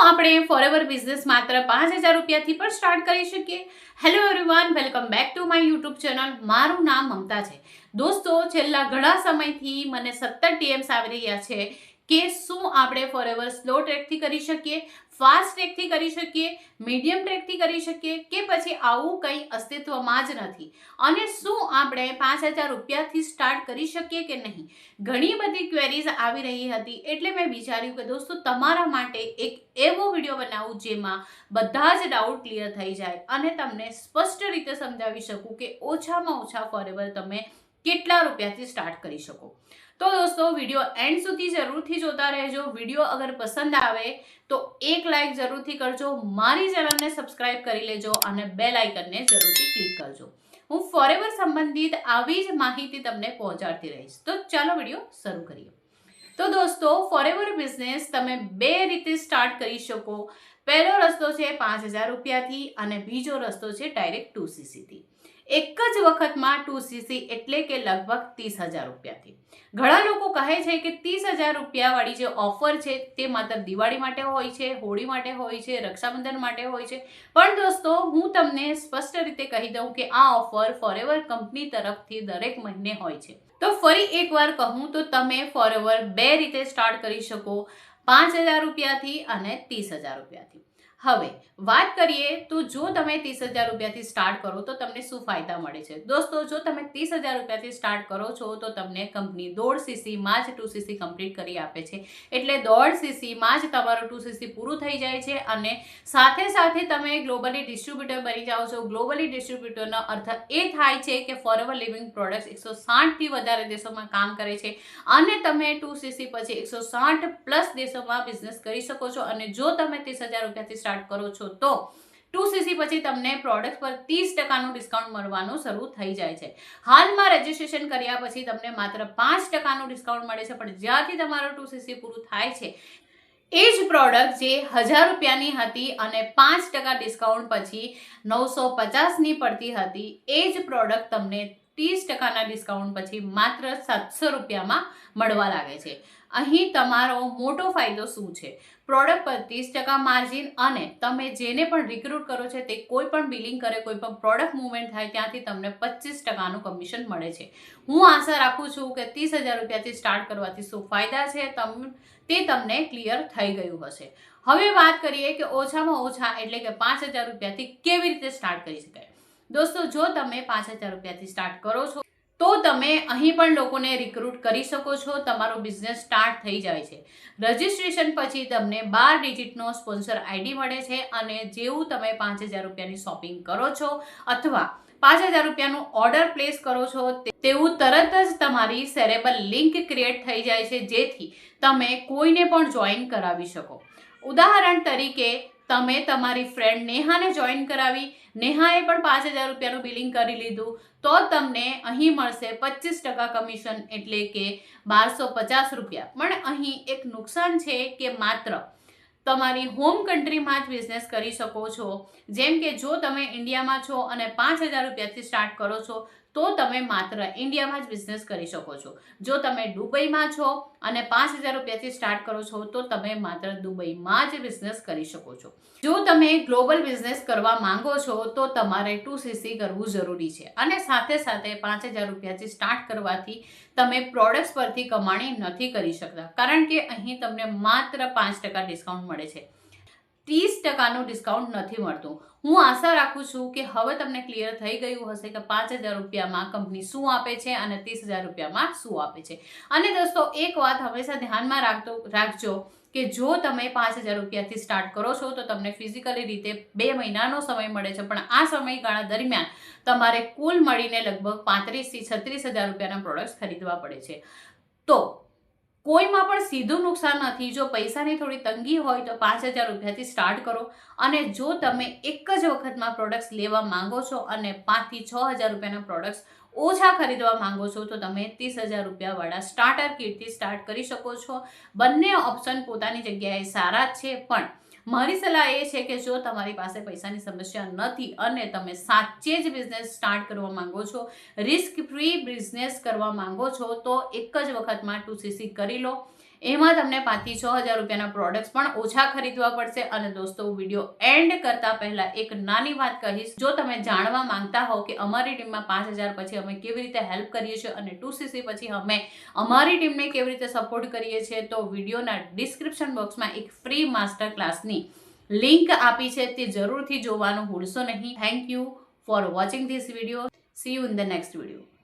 આપણે forever business માત્ર પાંચ હજાર રૂપિયાથી પણ સ્ટાર્ટ કરી શકીએ. Hello everyone welcome back to my YouTube channel મારું નામ મમતા છે. દોસ્તો, છેલ્લા ઘણા સમયથી મને સત્તર ટીએમ્સ આવી રહ્યા છે કે શું આપણે ફોરએવર સ્લો ટ્રેકથી કરી શકીએ ફાસ્ટ ટ્રેકથી કરી શકીએ મીડિયમ ટ્રેકથી કરી શકીએ કે પછી આવું કંઈ અસ્તિત્વમાં જ નથી? અને શું આપણે પાંચ હજાર રૂપિયાથી સ્ટાર્ટ કરી શકીએ કે નહીં? ઘણી બધી ક્વેરીઝ આવી રહી હતી, એટલે મેં વિચાર્યું કે દોસ્તો, તમારા માટે એક એવો વીડિયો બનાવું જેમાં બધા જ ડાઉટ ક્લિયર થઈ જાય અને તમને સ્પષ્ટ રીતે સમજાવી શકું કે ઓછામાં ઓછા ફોરેવર તમે કેટલા રૂપિયાથી સ્ટાર્ટ કરી શકો? તો દોસ્તો વીડિયો એન્ડ સુધી જરૂરથી જોતા રહેજો. વીડિયો અગર પસંદ આવે તો એક લાઇક જરૂરથી કરજો. મારી ચેનલને સબસ્ક્રાઇબ કરી લેજો અને બે લાઇકનને જરૂરથી ક્લિક કરજો. હું ફોરેવર સંબંધિત આવી જ માહિતી તમને પહોંચાડતી રહીશ. તો ચાલો વીડિયો શરૂ કરીએ. તો દોસ્તો ફોરેવર બિઝનેસ તમે બે રીતે સ્ટાર્ટ કરી શકો. પહેલો રસ્તો છે પાંચ હજાર રૂપિયાથી અને બીજો રસ્તો છે ડાયરેક્ટ ટુ સીસીથી એક જ વખતમાં ટુ સીસી એટલે કે લગભગ ત્રીસ હજાર રૂપિયાથી. ઘણા લોકો કહે છે કે ત્રીસ હજાર રૂપિયાવાળી જે ઓફર છે તે માત્ર દિવાળી માટે હોય છે, હોળી માટે હોય છે, રક્ષાબંધન માટે હોય છે. પણ દોસ્તો, હું તમને સ્પષ્ટ રીતે કહી દઉં કે આ ઓફર ફોરેવર કંપની તરફથી દરેક મહિને હોય છે. તો ફરી એકવાર કહું, તો તમે ફોરેવર બે રીતે સ્ટાર્ટ કરી શકો. પાંચ હજાર રૂપિયાથી અને ત્રીસ હજાર રૂપિયાથી. હવે, વાત કરીએ તો જો તમે ત્રીસ હજાર રૂપિયાથી સ્ટાર્ટ કરો તો તમને શું ફાયદા મળે છે? દોસ્તો, જો તમે ત્રીસ હજાર રૂપિયાથી સ્ટાર્ટ કરો છો તો તમને કંપની દોઢ સીસીમાં જ ટુ સીસી કમ્પ્લીટ કરી આપે છે. એટલે દોઢ સીસીમાં જ તમારું ટુ સીસી પૂરું થઈ જાય છે અને સાથે સાથે તમે ગ્લોબલી ડિસ્ટ્રીબ્યુટર બની જાઓ છો. ગ્લોબલી ડિસ્ટ્રીબ્યુટરનો અર્થ એ થાય છે કે ફોરએવર લિવિંગ પ્રોડક્ટ્સ એકસો સાઠથી વધારે દેશોમાં કામ કરે છે. અને તમે ટુ સીસી પછી એકસો સાઠ પ્લસ દેશોમાં બિઝનેસ કરી શકો છો અને જો તમે ત્રીસ હજાર રૂપિયાથી સ્ટાર્ટ કરો છો તો ટુ સીસી પછી તમને પ્રોડક્ટ પર ત્રીસ ટકાનું ડિસ્કાઉન્ટ મળવાનું શરૂ થઈ જાય છે. હાલમાં રજીસ્ટ્રેશન કર્યા પછી તમને માત્ર પાંચ ટકાનું ડિસ્કાઉન્ટ મળે છે, પણ જ્યાંથી તમારું ટુ સીસી પૂરું થાય છે, એ જ પ્રોડક્ટ જે હજાર રૂપિયાની હતી અને પાંચ ટકા ડિસ્કાઉન્ટ પછી નવસો પચાસની પડતી હતી, એ જ પ્રોડક્ટ તમને ત્રીસ ટકાના ડિસ્કાઉન્ટ પછી માત્ર સાતસો રૂપિયામાં મળવા લાગે છે. અહીં તમારો મોટો ફાયદો શું છે? પ્રોડક્ટ પર ત્રીસ ટકા માર્જિન અને તમે જેને પણ રિક્રુટ કરો છો તે કોઈ પણ બિલિંગ કરે, કોઈ પણ પ્રોડક્ટ મૂવમેન્ટ થાય ત્યાંથી તમને પચીસ ટકાનું કમિશન મળે છે. હું આશા રાખું છું કે ત્રીસ હજાર રૂપિયાથી સ્ટાર્ટ કરવાથી શું ફાયદા છે તમ, તે તમને ક્લિયર થઈ ગયું હશે. હવે વાત કરીએ કે ઓછામાં ઓછા એટલે કે પાંચ હજાર રૂપિયાથી કેવી રીતે સ્ટાર્ટ કરી શકાય? દોસ્તો, જો તમે પાંચ હજાર રૂપિયાથી સ્ટાર્ટ કરો છો, તો તમે અહીં પણ લોકોને રિક્રુટ કરી શકો છો. તમારો બિઝનેસ સ્ટાર્ટ થઈ જાય છે. રજિસ્ટ્રેશન પછી તમને બાર ડિજિટનો સ્પોન્સર આઈડી મળે છે અને જેવું તમે પાંચ હજાર રૂપિયાની શોપિંગ કરો છો અથવા પાંચ હજાર રૂપિયાનું ઓર્ડર પ્લેસ કરો છો તેવું તરત જ તમારી સેરેબલ લિંક ક્રિએટ થઈ જાય છે, જેથી તમે કોઈને પણ જોઈન કરાવી શકો. ઉદાહરણ તરીકે તમે તમારી ફ્રેન્ડ નેહાને જોઈન કરાવી. નેહાએ પણ પાંચ હજાર રૂપિયાનું બિલિંગ કરી લીધું. તો તમને અહીં મળશે પચીસ ટકા કમિશન એટલે કે બારસો પચાસ રૂપિયા. પણ અહીં એક નુકસાન છે કે માત્ર તમારી હોમ કન્ટ્રીમાં જ બિઝનેસ કરી શકો છો. જેમ કે જો તમે ઇન્ડિયામાં છો અને પાંચ હજાર રૂપિયાથી સ્ટાર્ટ કરો છો તો તમે માત્ર ઇન્ડિયામાં જ બિઝનેસ કરી શકો છો. જો તમે દુબઈમાં છો અને પાંચ હજાર રૂપિયાથી સ્ટાર્ટ કરો છો, તો તમે માત્ર દુબઈમાં જ બિઝનેસ કરી શકો છો. જો તમે ગ્લોબલ બિઝનેસ કરવા માંગો છો, તો તમારે ટુ સીસી કરવું જરૂરી છે. અને સાથે સાથે પાંચ હજાર રૂપિયાથી સ્ટાર્ટ કરવાથી તમે પ્રોડક્ટ્સ પરથી કમાણી નથી કરી શકતા. કારણ કે અહીં તમને માત્ર પાંચ ટકા ડિસ્કાઉન્ટ મળે છે. ત્રીસ ટકાનું ડિસ્કાઉન્ટ નથી મળતું. હું આશા રાખું છું કે હવે તમને ક્લિયર થઈ ગયું હશે કે પાંચ હજાર રૂપિયામાં કંપની શું આપે છે અને ત્રીસ હજાર રૂપિયામાં શું આપે છે. અને દોસ્તો, એક વાત હંમેશા ધ્યાનમાં રાખતો, રાખજો કે જો તમે પાંચ હજાર રૂપિયાથી સ્ટાર્ટ કરો છો તો તમને ફિઝિકલી રીતે બે મહિનાનો સમય મળે છે. પણ આ સમયગાળા દરમિયાન તમારે કુલ મળીને લગભગ પાંત્રીસથી છત્રીસ હજાર રૂપિયાના પ્રોડક્ટ્સ ખરીદવા પડે છે. તો કોઈમાં પણ સીધું નુકસાન નથી જો પૈસાની થોડી તંગી હોય તો પાંચ હજાર રૂપિયાથી સ્ટાર્ટ કરો. અને જો તમે એક જ વખતમાં પ્રોડક્ટ્સ લેવા માંગો છો અને પાંચથી છ હજાર રૂપિયાના પ્રોડક્ટ્સ ઓછા ખરીદવા માંગો છો, તો તમે ત્રીસ હજાર રૂપિયાવાળા સ્ટાર્ટર કિટથી સ્ટાર્ટ કરી શકો છો. બંને ઓપ્શન પોતાની જગ્યાએ સારા જ છે, પણ મારી સલાહ એ છે કે જો તમારી પાસે પૈસાની સમસ્યા નથી અને તમે સાચે જ બિઝનેસ સ્ટાર્ટ કરવા માંગો છો રિસ્ક ફ્રી બિઝનેસ કરવા માંગો છો, તો એક જ વખતમાં ટુ સીસી કરી લો. એમાં તમને પાંચથી છ હજાર રૂપિયાના પ્રોડક્ટ્સ પણ ઓછા ખરીદવા પડશે અને દોસ્તો વીડિયો એન્ડ કરતા પહેલા એક નાની વાત કહીશ. જો તમે જાણવા માંગતા હો કે અમારી ટીમમાં પાંચ હજાર પછી અમે કેવી રીતે હેલ્પ કરીએ છીએ અને ટુ સીસી પછી અમે અમારી ટીમને કેવી રીતે સપોર્ટ કરીએ છીએ, તો વિડીયોના ડિસ્ક્રિપ્શન બોક્સમાં એક ફ્રી માસ્ટર ક્લાસની લિંક આપી છે. તે જરૂરથી જોવાનું ભૂલશો નહીં. Thank you for watching this video see you in the next video